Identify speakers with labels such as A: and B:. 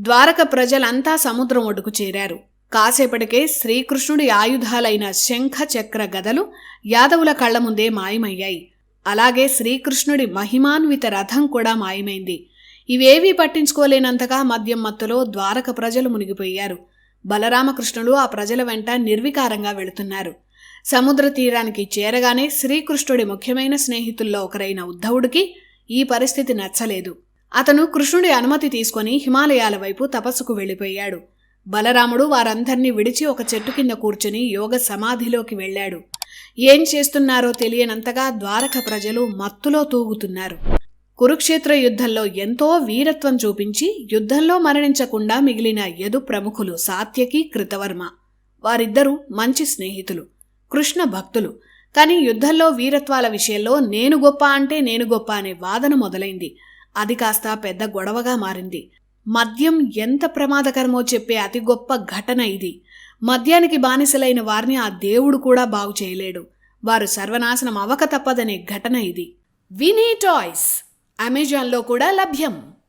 A: ద్వారక ప్రజలంతా సముద్రం ఒడ్డుకు చేరారు. కాసేపటికే శ్రీకృష్ణుడి ఆయుధాలైన శంఖ చక్ర గదలు యాదవుల కళ్ళ ముందే మాయమయ్యాయి. అలాగే శ్రీకృష్ణుడి మహిమాన్విత రథం కూడా మాయమైంది. ఇవేవీ పట్టించుకోలేనంతగా మద్యం మత్తులో ద్వారక ప్రజలు మునిగిపోయారు. బలరామకృష్ణుడు ఆ ప్రజల వెంట నిర్వికారంగా వెళుతున్నారు. సముద్ర తీరానికి చేరగానే శ్రీకృష్ణుడి ముఖ్యమైన స్నేహితుల్లో ఒకరైన ఉద్ధవుడికి ఈ పరిస్థితి నచ్చలేదు. అతను కృష్ణుడి అనుమతి తీసుకొని హిమాలయాల వైపు తపస్సుకు వెళ్ళిపోయాడు. బలరాముడు వారందర్నీ విడిచి ఒక చెట్టు కింద కూర్చుని యోగ సమాధిలోకి వెళ్ళాడు. ఏం చేస్తున్నారో తెలియనంతగా ద్వారక ప్రజలు మత్తులో తూగుతున్నారు. కురుక్షేత్ర యుద్ధంలో ఎంతో వీరత్వం చూపించి యుద్ధంలో మరణించకుండా మిగిలిన యదు ప్రముఖులు సాత్యకి కృతవర్మ. వారిద్దరూ మంచి స్నేహితులు కృష్ణ భక్తులు. కానీ యుద్ధంలో వీరత్వాల విషయంలో నేను గొప్ప అంటే నేను గొప్ప అనే వాదన మొదలైంది. అది కాస్త పెద్ద గొడవగా మారింది. మద్యం ఎంత ప్రమాదకరమో చెప్పే అతి గొప్ప ఘటన ఇది. మద్యానికి బానిసలైన వారిని ఆ దేవుడు కూడా బాగు చేయలేడు. వారు సర్వనాశనం అవక తప్పదనే ఘటన ఇది. వినీ టాయ్స్. అమెజాన్లో కూడా లభ్యం.